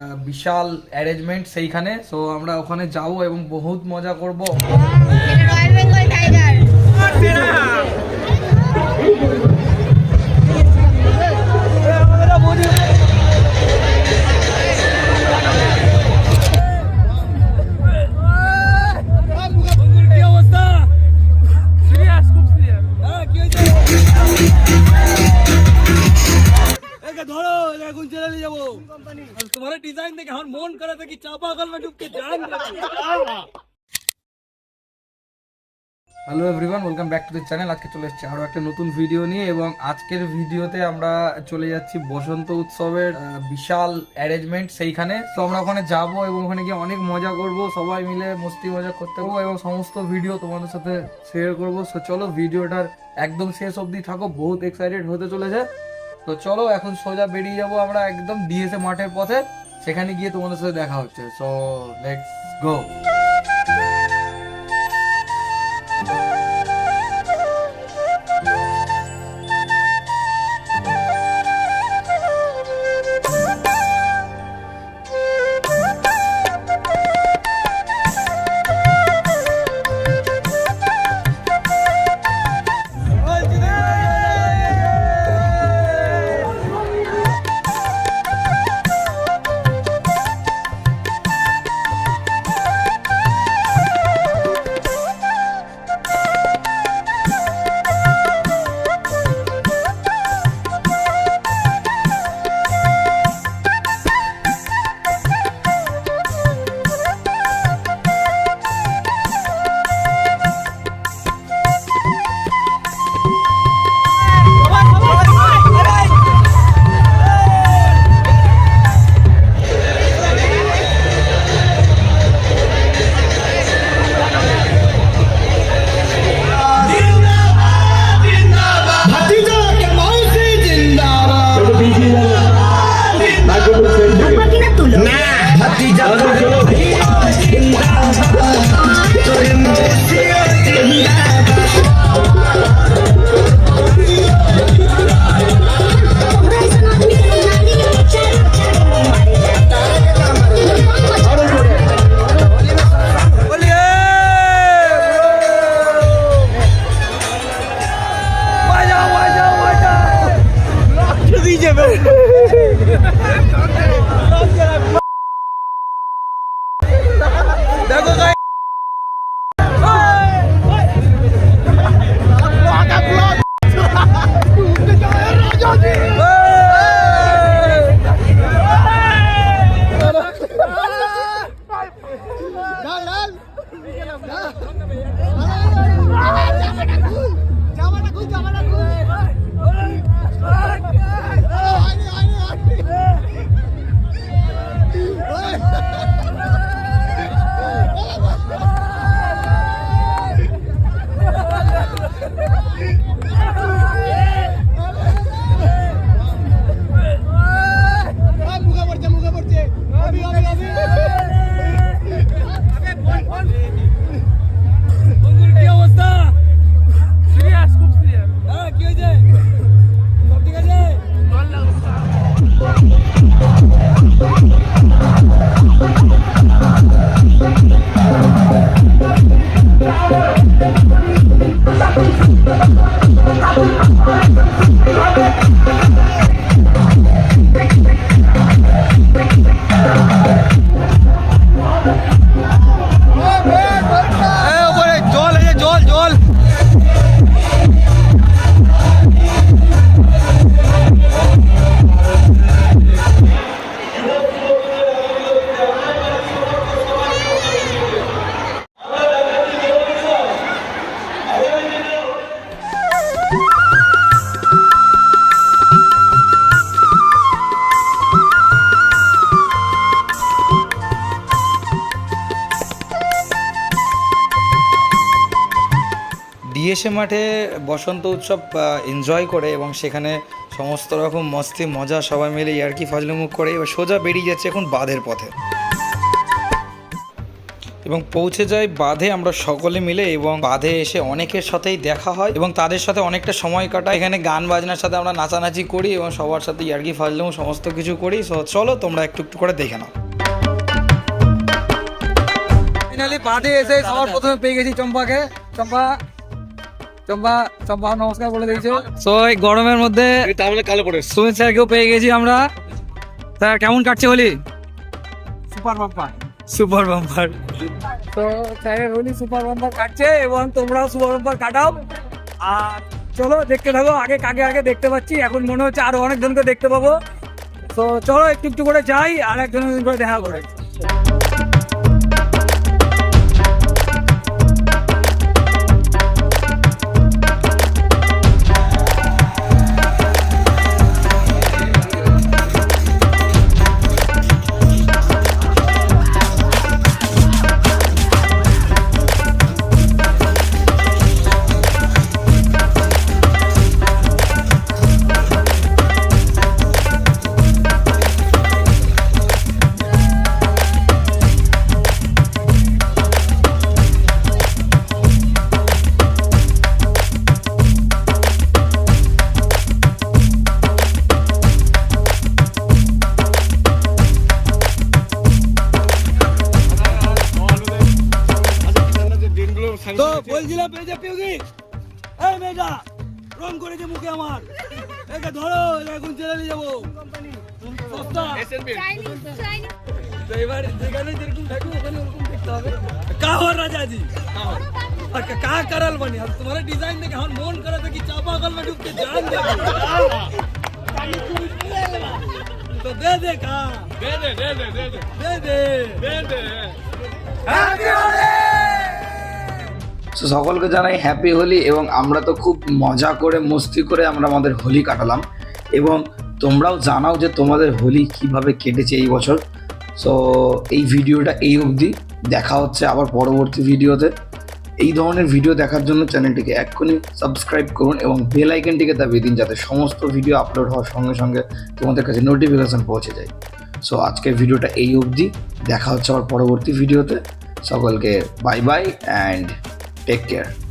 আহ, বিশাল arrangement সেইখানে। So আমরা ওখানে যাব এবং বহুত মজা করব। রয়্যাল বেঙ্গল টাইগার এখন চলে তোমার ডিজাইন দেখে আমার মন করে চাপা জান hello everyone welcome back to the channel আজকে চলে এসেছি আরও একটা নতুন ভিডিও নিয়ে এবং আজকের ভিডিওতে আমরা চলে যাচ্ছি বসন্ত উৎসবের বিশাল অ্যারেঞ্জমেন্ট সেইখানে। তো আমরা ওখানে যাব এবং ওখানে গিয়ে অনেক মজা করব, সবাই মিলে মস্তি মজা করতে পারব এবং সমস্ত ভিডিও তোমাদের সাথে শেয়ার করব। সো চলো ভিডিওটার একদম শেষ অবধি থাকো, বহুত এক্সাইটেড হতে চলেছে। তো চলো, এখন সোজা বেরিয়ে যাব আমরা একদম ডিএসএ মাঠের পথে। সেখানে গিয়ে তোমাদের সাথে দেখা হচ্ছে। So let's go Đừng. DSA মাঠে বসন্ত উৎসব এনজয় করে এবং সেখানে সমস্ত রকম মস্তি মজা সবাই মিলে ইয়ার্কি ফাজলিমুখ করে এবার সোজা বেরিয়ে যাচ্ছে এখন বাঁধের পথে। এবং পৌঁছে যাই বাঁধে আমরা সকলে মিলে এবং বাঁধে এসে অনেকের সাথেই দেখা হয় এবং তাদের সাথে অনেকটা সময় কাটায় এখানে গান বাজনার সাথে আমরা নাচানাচি করি এবং সবার সাথে ইয়ার্কি ফাজলেও সমস্ত কিছু করি। সো চলো তোমরা একটু একটু করে দেখে নাও। ফাইনালি বাদে এসে সবার প্রথমে পেয়ে গেছি চম্পাকে। চম্পা চম্পা চম্পা নমস্কার বলে দিয়েছে। তো এই গরমের মধ্যে তাহলে কালো পড়ে সুমিত স্যারকেও পেয়ে গেছি আমরা। স্যার কেমন কাটছে Holi? Super bumper super bumper তো স্যারের হোলি সুপার বাম্পার কাটছে এবং তোমরাও সুপার বাম্পার কাটাও। আর চলো দেখতে থাকো আগে কাকে আগে দেখতে পাচ্ছি। এখন মনে হচ্ছে আরও অনেকজনকে দেখতে পাবো। তো চলো একটু একটু করে যাই আর একজন করে দেখা করে। তো বলছিলাম পেজে পিউকি এই মেয়েটা রং করেছে মুখে আমার। একে ধরো এখন চলে নিয়ে যাব। সস্তা। তো এবার যেখানে যেরকম থাকবে ওখানে ওরকম দেখতে হবে। কাহর রাজাজি। আর কা করাল বানি। আর তোমার ডিজাইন দেখে আমার মন করে তো কি চাপা কল সো সকলকে জানাই হ্যাপি হোলি এবং আমরা তো খুব মজা করে, মস্তি করে আমরা আমাদের হোলি কাটালাম। এবং তোমরাও জানাও যে তোমাদের হোলি কীভাবে কেটেছে এই বছর। সো এই ভিডিওটা এই অবধি। দেখা হচ্ছে আবার পরবর্তী ভিডিওতে। এই ধরনের ভিডিও দেখার জন্য চ্যানেলটিকে এক্ষুনি সাবস্ক্রাইব করুন এবং বেল আইকনটিকে দাবিয়ে দিন যাতে সমস্ত ভিডিও আপলোড হওয়ার সঙ্গে সঙ্গে তোমাদের কাছে নোটিফিকেশান পৌঁছে যায়। সো আজকের ভিডিওটা এই অবধি। দেখা হচ্ছে আবার পরবর্তী ভিডিওতে সকলকে bye bye and take care